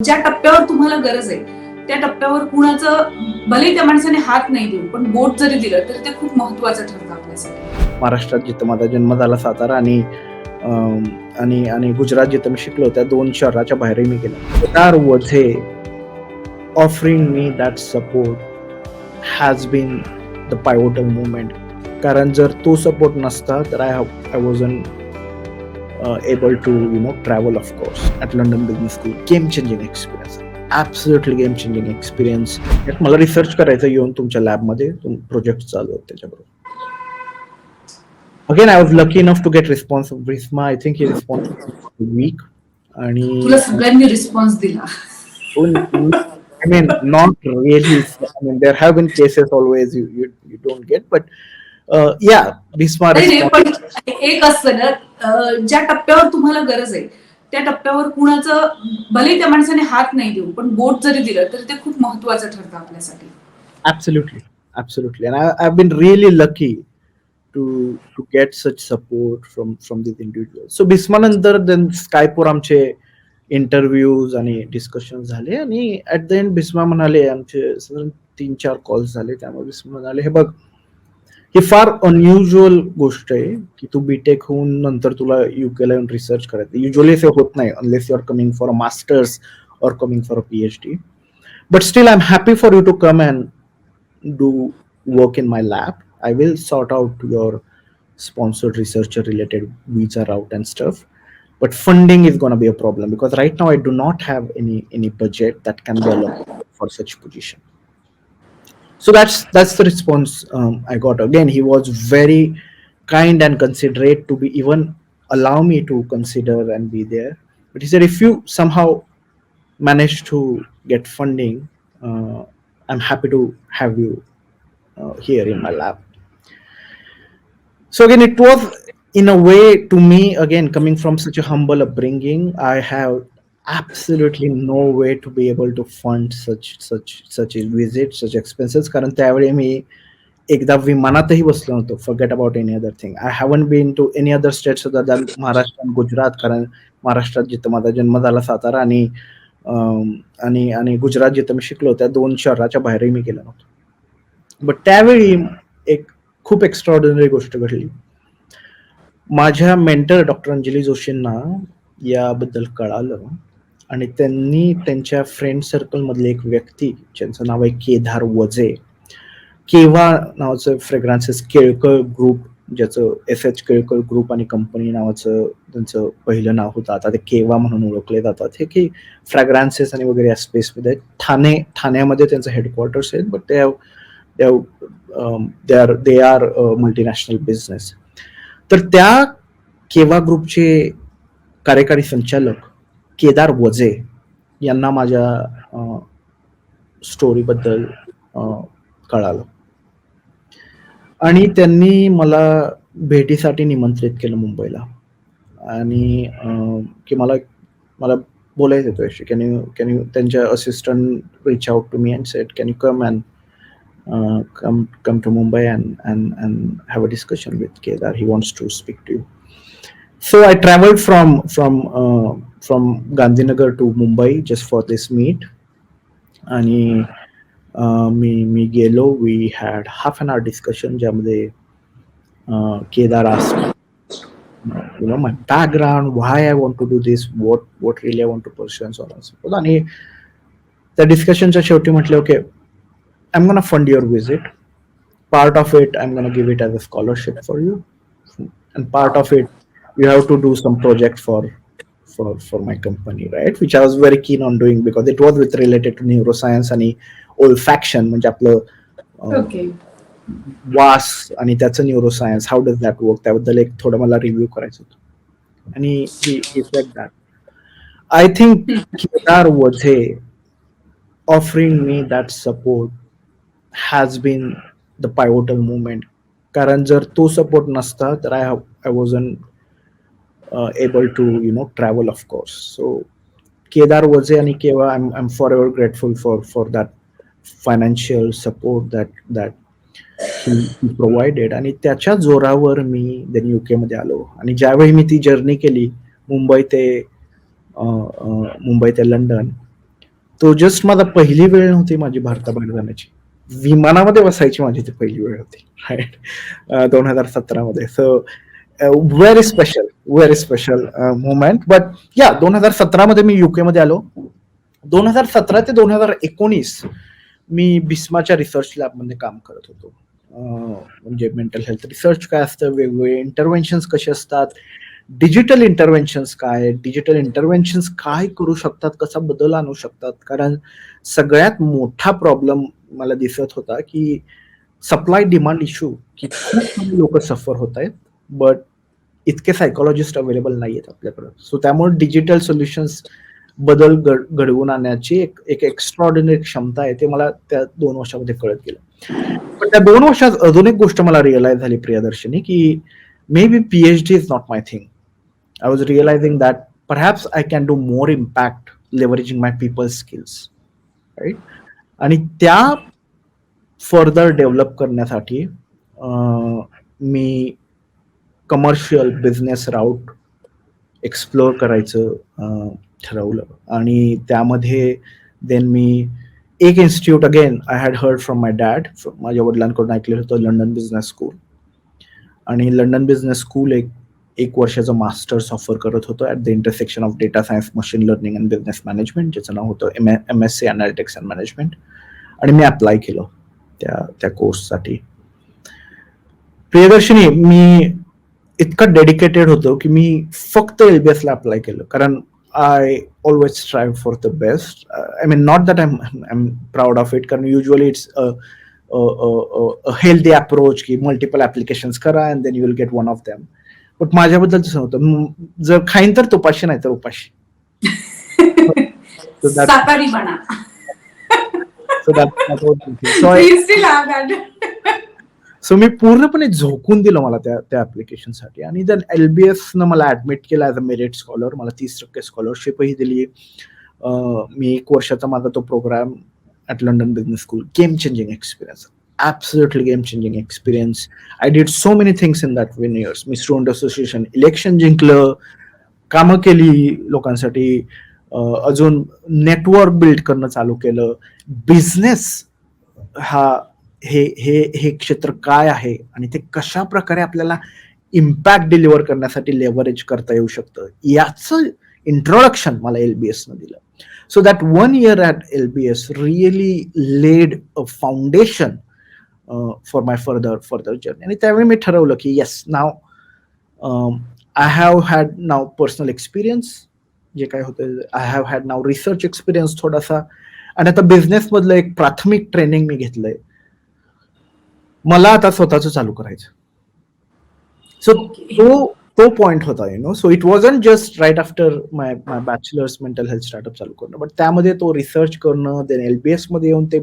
ज्या टप्प्यावर तुम्हाला गरज आहे त्या टप्प्यावर कुणाचं भले त्या माणसाने हात नाही देऊ पण बोट जरी दिलं तरी ते खूप महत्वाचं ठरतं आपल्यासाठी. महाराष्ट्रात जिथं माझा जन्म झाला सातारा आणि आणि आणि गुजरात जिथं मी शिकलो त्या दोन शहराच्या बाहेरही मी गेलो. Kedar Vaze offering me that support has been the pivotal movement कारण जर तो सपोर्ट नसता तर I I wasn't able to you know travel of course at London Business School game changing experience absolutely game changing experience यात मला research करायचं येऊन तुमच्या लॅबमध्ये प्रोजेक्ट चालू आहेत त्याच्याबरोबर again i was lucky enough to get response from Brisma. i think he responded in a week आणि सगळ्यांनी रिस्पॉन्स दिला i mean not really i mean there have been cases always you you, you don't get but पण एक असतं ना ज्या टप्प्यावर तुम्हाला गरज आहे त्या टप्प्यावर कुणाचं भले त्या माणसाने हात नाही देऊ पण बोट जरी दिलं तरी ते खूप महत्वाचं ठरतं आपल्यासाठी. Absolutely absolutely. And I, i've been really lucky to to get such support from from these individuals. So Bhisma नंतर then Skype वर आमचे इंटरव्ह्यूज आणि डिस्कशन झाले आणि ऍट द एंड बिस्मा म्हणाले आमचे साधारण तीन चार कॉल्स झाले त्यामुळे बिस्मा म्हणाले हे बघ ही फार अनयुज्युअल गोष्ट आहे की तू बीटेक होऊन नंतर तुला युके ला येऊन रिसर्च करायचं युजली हे होत नाही unless you are coming for a masters or coming for a P H D but still i'm happy for you to come and do work in my lab i will sort out your sponsored researcher related visa route and stuff but funding is going to be a problem because right now i do not have any any budget that can be allocated for such position so that's that's the response um, i got again he was very kind and considerate to be even allow me to consider and be there but he said if you somehow manage to get funding, uh, I'm happy to have you uh, here in my lab. So again, it was in a way to me again coming from such a humble upbringing. I have absolutely no way to be able to fund such such such a visit, such expenses. कारण त्यावेळी मी एकदा विमानातही बसलो नव्हतो. Forget about any other thing I haven't been to any other states other than Maharashtra आणि गुजरात कारण महाराष्ट्रात जिथं माझा जन्म झाला सातारा आणि आणि आणि गुजरात जिथं मी शिकलो त्या दोन शहराच्या बाहेरही मी गेलो नव्हतो. बट त्यावेळी एक खूप एक्स्ट्रॉर्डिनरी गोष्ट घडली. माझ्या मेंटर डॉक्टर अंजली जोशींना याबद्दल कळालं. आणि त्यांनी त्यांच्या फ्रेंड सर्कलमधली एक व्यक्ती ज्यांचं नाव आहे केदार वजे केव्हा नावाचं फ्रेग्रान्सेस केळकर ग्रुप ज्याचं एफ एच केळकर ग्रुप आणि कंपनी नावाचं त्यांचं पहिलं नाव होतं. आता ते केव्हा म्हणून ओळखले जातात. हे की फ्रॅग्रान्सेस आणि वगैरे या स्पेसमध्ये ठाणे ठाण्यामध्ये त्यांचं हेडक्वार्टर्स आहेत but they they are they are multinational business तर त्या केव्हा ग्रुपचे कार्यकारी संचालक केदार वजे यांना माझ्या स्टोरीबद्दल कळालं. आणि त्यांनी मला भेटीसाठी निमंत्रित केलं मुंबईला. आणि की मला मला बोलायचं होतं actually. Can you can you त्यांच्या assistant reach out to me and set can you come and come come to Mumbai and and and have a discussion with Kedar he wants to speak to you so I travel from from from Gandhinagar to Mumbai just for this meet आणि अं, मी मी गेलो we had half an hour discussion ज्यामध्ये अं, Kedar ask you know my background why i want to do this what what really i want to pursue and so on and so forth. आणि त्या डिस्कशनच्या शेवटी म्हटले okay I am gonna fund your visit part of it I am gonna give it as a scholarship for you and part of it you have to do some project for for for my company right? Which i was very keen on doing because it was with related to neuroscience आणि olfaction म्हणजे आपलं अं, okay was आणि त्याचं neuroscience how does that work त्याबद्दल एक थोडं मला review करायचं होतं. आणि that I think Kedar Vaze offering me that support has been the pivotal movement कारण जर तो सपोर्ट नसता तर I I wasn't able to you know travel of course so Kedar Vaze आणि Keva I am forever grateful for for that financial support that that he provided आणि त्याच्या जोरावर me then UK मध्ये आलो. आणि ज्यावेळी मी ती जर्नी केली मुंबई ते अं, अं, मुंबई ते लंडन तो जस्ट माझा पहिली वेळ नव्हती माझी भारताबाहेर जाण्याची. विमानामध्ये बसायची माझी ती पहिली वेळ होती. राईट दोन हजार सतरा मध्ये so very special very special moment but या दोन हजार सतरामध्ये मी युकेमध्ये आलो. दोन हजार सतरा ते दोन हजार एकोणीस मी बिस्माच्या रिसर्च लॅबमध्ये काम करत होतो. Uh, म्हणजे मेंटल हेल्थ रिसर्च काय असतं? वेगवेगळे इंटरव्हेन्शन्स कसे असतात? डिजिटल इंटरव्हेन्शन्स काय? डिजिटल इंटरव्हेन्शन्स काय करू शकतात? कसा बदल आणू शकतात? कारण सगळ्यात मोठा प्रॉब्लेम मला दिसत होता की सप्लाय डिमांड इश्यू की खूप लोक सफर होत आहेत? बट इतके सायकोलॉजिस्ट अवेलेबल नाही आहेत आपल्याकडे. सो त्यामुळे डिजिटल सोल्युशन्स बदल घड घडवून आणण्याची एक एक एक्स्ट्रॉर्डिनरी क्षमता आहे ते मला त्या दोन वर्षामध्ये कळत गेलं. पण त्या दोन वर्षात अजून एक गोष्ट मला रिअलाइज झाली प्रियदर्शनी की maybe PhD is not my thing I was realising that perhaps I can do more impact leveraging my people's skills right आणि त्या फर्दर डेव्हलप करण्यासाठी मी कमर्शियल बिझनेस राऊट एक्सप्लोअर करायचं ठरवलं. आणि त्यामध्ये देन मी एक institute again I had heard from my dad माझ्या वडिलांकडून ऐकलेलं होतं लंडन बिझनेस स्कूल आणि लंडन बिझनेस स्कूल एक एक वर्षाचं मास्टर्स ऑफर करत होतं at the intersection of data science machine learning and business management ज्याचं नाव होतं M M S C analytics and management आणि मी अप्लाय केलं त्या त्या कोर्ससाठी प्रियदर्शनी मी इतका डेडिकेटेड होतो की मी फक्त एलबीएस ला अप्लाय केलं. कारण I always try for the best I mean not that I am proud of it कारण युजली इट्स हेल्दी अप्रोच की मल्टिपल ऍप्लिकेशन्स करा and then you will get one of them but माझ्याबद्दल तसं होतं जर खाईन तर तुपाशी नाही तर उपाशी. So that- So that- was. So I- still have that. So मी पूर्णपणे झोकून दिलं मला त्या त्या ॲप्लिकेशनसाठी आणि देन बी एफनं मला ॲडमिट केलं ॲज अ मेरिट स्कॉलर मला तीस टक्के स्कॉलरशिपही दिली मी एक वर्षाचा माझा तो program at London business school game changing experience absolutely game changing experience I did so many things in that one years me student association election जिंकलं कामं केली लोकांसाठी. अजून नेटवर्क बिल्ड करणं चालू केलं. बिझनेस हा हे हे हे क्षेत्र काय आहे आणि ते कशा प्रकारे आपल्याला इम्पॅक्ट डिलिव्हर करण्यासाठी लेव्हरेज करता येऊ शकतं याचं इंट्रोडक्शन मला एल बी एसनं दिलं. So that one year at L B S really led a foundation for my further further journey आणि त्यावेळी मी ठरवलं की yes now I have had now personal experience जे काय होतं I have had now research experience थोडासा. आणि आता बिझनेसमधलं एक प्राथमिक ट्रेनिंग मी घेतलंय. मला आता स्वतःच चालू करायचं. सो तो तो पॉइंट होता you know so it wasn't just right after my my bachelor's mental health startup चालू करणं बट त्यामध्ये तो रिसर्च करणं देन एलबीएसमध्ये येऊन ते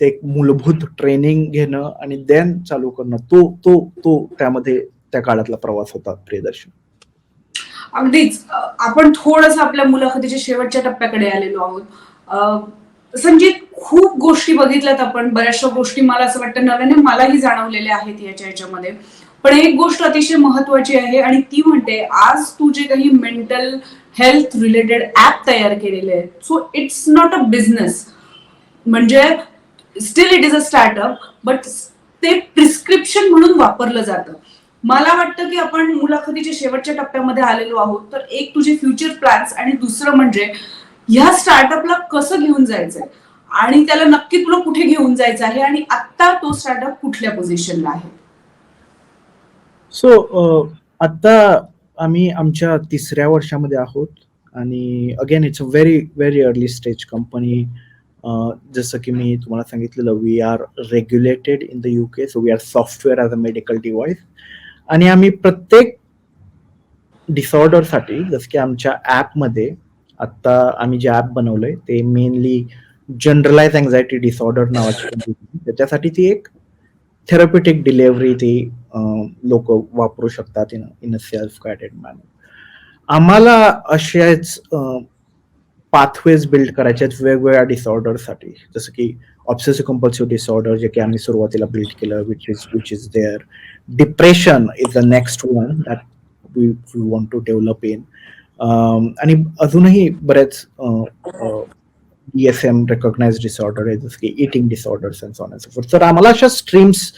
ते एक मूलभूत ट्रेनिंग घेणं आणि देन चालू करणं तो तो तो त्यामध्ये त्या काळातला प्रवास होता प्रियदर्शन. अगदीच. आपण थोडस आपल्या मुलाखतीच्या शेवटच्या टप्प्याकडे आलेलो आहोत. संजित खूप गोष्टी बघितल्यात आपण. बऱ्याचशा गोष्टी मला असं वाटतं नव्याने मलाही जाणवलेल्या आहेत याच्या ह्याच्यामध्ये पण एक गोष्ट अतिशय महत्वाची आहे आणि ती म्हणते आज तू जे काही मेंटल हेल्थ रिलेटेड ऍप तयार केलेले आहेत so it's not a business म्हणजे still it is a startup but ते प्रिस्क्रिप्शन म्हणून वापरलं जातं. मला वाटतं की आपण मुलाखतीच्या शेवटच्या टप्प्यामध्ये आलेलो आहोत तर एक तुझे फ्युचर प्लॅन्स आणि दुसरं म्हणजे ह्या स्टार्टअपला कसं घेऊन जायचंय? आणि त्याला नक्की तुला कुठे घेऊन जायचं आहे? आणि आत्ता तो स्टार्टअप कुठल्या पोझिशनला आहे? सो आता आम्ही आमच्या तिसऱ्या वर्षामध्ये आहोत. आणि again it's a very very early stage company जसं की मी तुम्हाला सांगितलेलं we are regulated in the UK so we are software as a medical device आणि आम्ही प्रत्येक डिसऑर्डरसाठी जसं की आमच्या ॲपमध्ये आत्ता आम्ही जे ॲप बनवलंय ते मेनली जनरलाइज अँझायटी डिसऑर्डर नावाची त्याच्यासाठी ती एक थेरपेटिक डिलेवरी ती लोक वापरू शकतात in in a self guided manner आम्हाला अशाच पाथवेज बिल्ड करायचे आहेत वेगवेगळ्या डिसऑर्डरसाठी जसं की ऑब्सेसिव्ह कंपल्सिव्ह डिसऑर्डर जे की आम्ही सुरुवातीला बिल्ड केलं which is which is there depression is the next one that we want to develop in आणि अजूनही बरेच DSM रेकॉग्नाइज डिसऑर्डर आहे जसं की eating disorders and so on तर आम्हाला अशा स्ट्रीम्स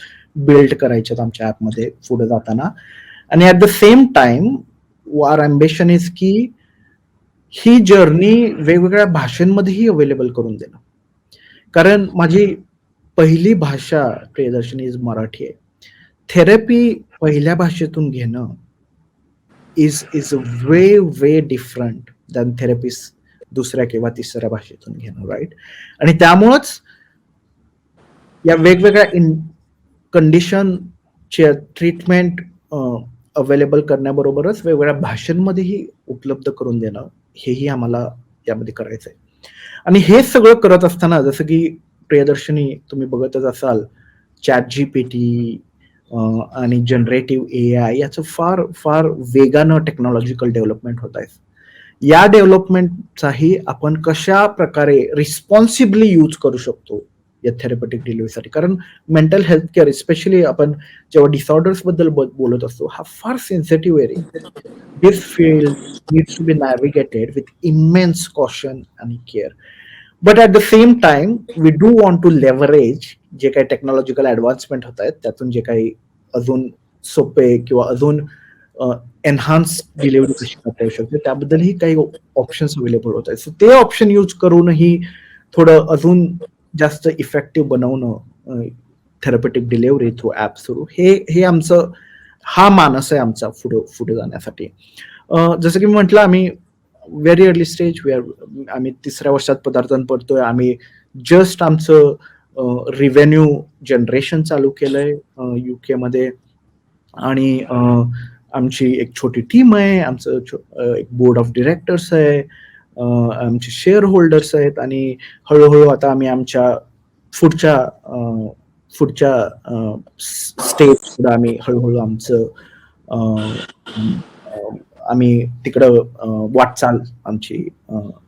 बिल्ड करायच्यात आमच्या ॲपमध्ये पुढे जाताना. आणि at the same time our ambition is की ही जर्नी वेगवेगळ्या भाषांमध्येही अवेलेबल करून देणं. कारण माझी पहिली भाषा प्रियदर्शनी इज मराठी आहे. थेरपी पहिल्या भाषेतून घेणं is is way way different than therapies दुसऱ्या किंवा तिसऱ्या भाषेतून घेणं राईट आणि त्यामुळंच या वेगवेगळ्या इन कंडिशनचे ट्रीटमेंट अवेलेबल करण्याबरोबरच वेगवेगळ्या भाषांमध्येही उपलब्ध करून देणं हेही आम्हाला यामध्ये करायचं आहे आणि हे सगळं करत असताना जसं की प्रियदर्शनी तुम्ही बघतच असाल चॅट जी पी टी आणि जनरेटिव्ह ए आय याचं फार फार वेगानं टेक्नॉलॉजिकल डेव्हलपमेंट होत आहे. या डेव्हलपमेंटचाही आपण कशा प्रकारे रिस्पॉन्सिबली यूज करू शकतो या थेरपेटिक डिलिव्हरीसाठी कारण मेंटल हेल्थ केअर स्पेशली आपण जेव्हा डिसऑर्डर्सबद्दल बोलत असतो हा फार sensitive area this field needs to be navigated with immense caution आणि care but at the same time we do want to leverage जे काही टेक्नॉलॉजिकल ॲडव्हान्समेंट होत आहेत त्यातून जे काही अजून सोपे किंवा अजून एनहान्स डिलिव्हरी कशी करता येऊ शकते त्याबद्दलही काही ऑप्शन्स अवेलेबल होत आहेत. सो ते ऑप्शन यूज करूनही थोडं अजून जास्त इफेक्टिव्ह बनवणं थेरपेटिक डिलिव्हरी थ्रू ॲप सुरू. हे हे आमचं हा मानस आहे आमचा पुढे पुढे जाण्यासाठी. जसं की मी म्हटलं आम्ही very early stage we are आम्ही तिसऱ्या वर्षात पदार्पण पडतोय आम्ही जस्ट आमचं रिव्हेन्यू जनरेशन चालू केलंय युके मध्ये. आणि आमची एक छोटी टीम आहे आमचं छो- एक बोर्ड ऑफ डिरेक्टर्स आहे आमचे शेअर होल्डर्स आहेत आणि हळूहळू आता आम्ही आमच्या पुढच्या पुढच्या पुढच्या सुद्धा आम्ही हळूहळू आमचं आम्ही तिकडं वाटचाल आमची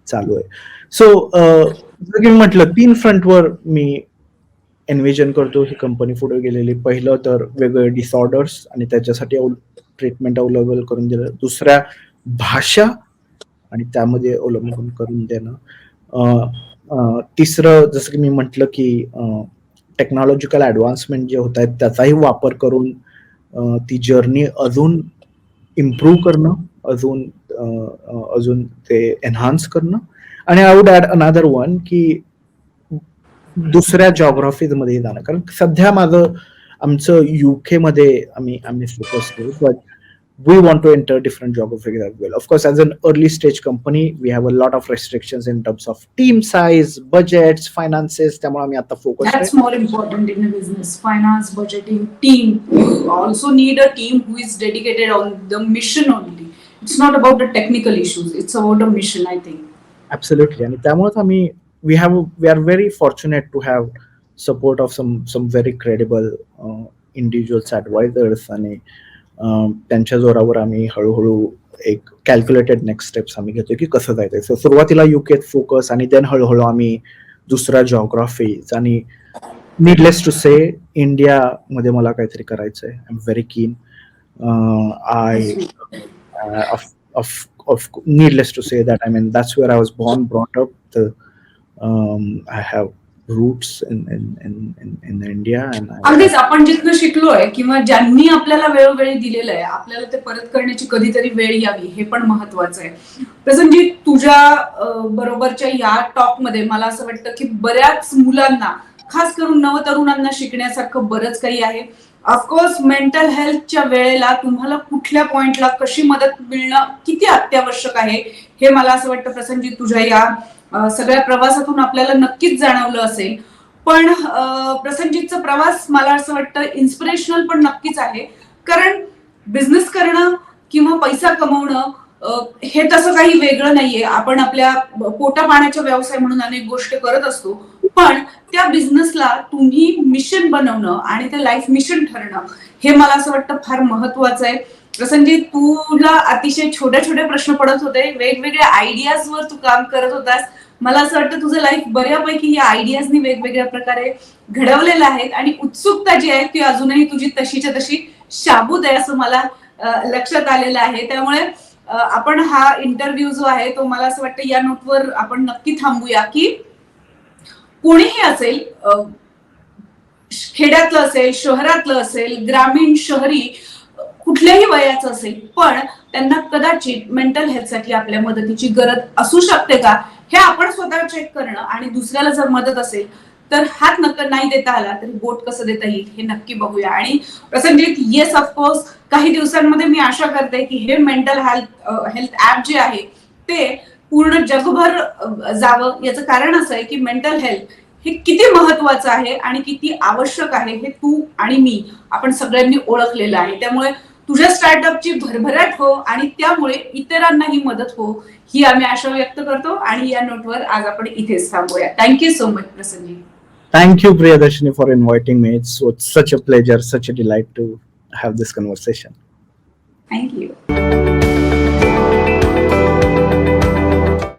चालू आहे. सो जसं की मी म्हटलं तीन फ्रंटवर मी एनविजन करतो. ही कंपनी पुढे गेलेली. पहिलं तर वेगवेगळे डिसऑर्डर्स आणि त्याच्यासाठी ट्रीटमेंट अवेलेबल करून दिलं दुसऱ्या भाषा आणि त्यामध्ये अवलंबून करून देणं. तिसरं जसं की मी म्हटलं की टेक्नॉलॉजिकल ॲडव्हान्समेंट जे होत आहेत त्याचाही वापर करून ती जर्नी अजून इम्प्रूव्ह करणं. अजून अं, अं, अजून ते एन्हान्स करणं आणि I would add another one की दुसऱ्या geographies मध्ये जाणं कारण सध्या माझं आमचं युके मध्ये आम्ही आम्ही फोकस करू but we want to enter different well. Of course, as an early stage company, we have a lot of restrictions in terms of team size, budgets, finances. त्यामुळे आम्ही आता focus That's more important in a business. Finance, budgeting, team. You also need a team who is dedicated on the mission only. It's not about the technical issues. It's about a mission, I think. Absolutely. आणि त्यामुळेच आम्ही we have we are very fortunate to have support of some some very credible uh, individuals advisors आणि अं, त्यांच्या जोरावर आम्ही हळूहळू एक calculated next steps आम्ही घेतोय की कसं जायचंय सो सुरुवातीला युकेत फोकस आणि देन हळूहळू आम्ही दुसऱ्या जॉग्राफीज आणि नीडलेस टू से इंडिया मध्ये मला काहीतरी करायचंय I am very keen I uh, of of of needless to say that I mean that's where I was born, brought up. The um, I have roots in in in in, in India, and अगदीच आपण जिथनं शिकलोय किंवा ज्यांनी आपल्याला वेळोवेळी दिलेलं आहे आपल्याला ते परत करण्याची कधीतरी वेळ यावी हे पण महत्वाचं आहे प्रसंजी तुझ्या बरोबरच्या या टॉकमध्ये मला असं वाटतं की बऱ्याच मुलांना खास करून नवतरुणांना शिकण्यासारखं बरंच काही आहे ऑफकोर्स मेंटल हेल्थच्या वेळेला तुम्हाला कुठल्या पॉइंटला कशी मदत मिळणं किती अत्यावश्यक आहे हे मला असं वाटतं प्रसंजी तुझ्या या सगळ्या प्रवासातून आपल्याला नक्कीच जाणवलं असेल. पण प्रसंजितचा प्रवास मला असं वाटतं इन्स्पिरेशनल पण नक्कीच आहे. कारण बिझनेस करणं किंवा पैसा कमवणं हे तसं काही वेगळं नाहीये. आपण आपल्या पोटा पाण्याचा व्यवसाय म्हणून अनेक गोष्टी करत असतो. पण त्या बिझनेसला तुम्ही मिशन बनवणं आणि ते लाईफ मिशन ठरणं हे मला असं वाटतं फार महत्वाचं आहे. प्रसंजित तुला अतिशय छोट्या छोट्या प्रश्न पडत होते. वेगवेगळ्या आयडियाजवर तू काम करत होतास. मला असं वाटतं तुझं लाईफ बऱ्यापैकी या आयडियाजनी वेगवेगळ्या प्रकारे घडवलेलं आहे आणि उत्सुकता जी आहे ती अजूनही तुझी तशीच्या तशी शाबूत आहे असं मला लक्षात आलेलं आहे. त्यामुळे आपण हा इंटरव्ह्यू जो आहे तो मला असं वाटतं या नोटवर आपण नक्की थांबूया की कोणीही असेल खेड्यातलं असेल शहरातलं असेल ग्रामीण शहरी कुठल्याही वयाचं असेल पण त्यांना कदाचित मेंटल हेल्थसाठी आपल्या मदतीची गरज असू शकते का? हे आपण स्वतः चेक करणं आणि दुसऱ्याला जर मदत असेल तर हात नक्क नाही देता आला तरी बोट कसं देता येईल हे नक्की बघूया. आणि प्रसंजित येस ऑफकोर्स काही दिवसांमध्ये मी आशा करते की हे मेंटल हेल्थ हेल्थ ऍप जे आहे ते पूर्ण जगभर अ, जावं. याचं कारण असं आहे की मेंटल हेल्थ हे किती महत्वाचं आहे आणि किती आवश्यक आहे हे तू आणि मी आपण सगळ्यांनी ओळखलेलं आहे. त्यामुळे तुझ्या स्टार्टअपची भरभराट हो आणि त्यामुळे इतरांनाही मदत हो ही आम्ही आशा व्यक्त करतो. आणि या नोटवर आज आपण इथेच थांबूया. Thank you so much you, Priyadarshini, for inviting me. It's, it's such a pleasure, such a delight to have this conversation. Thank you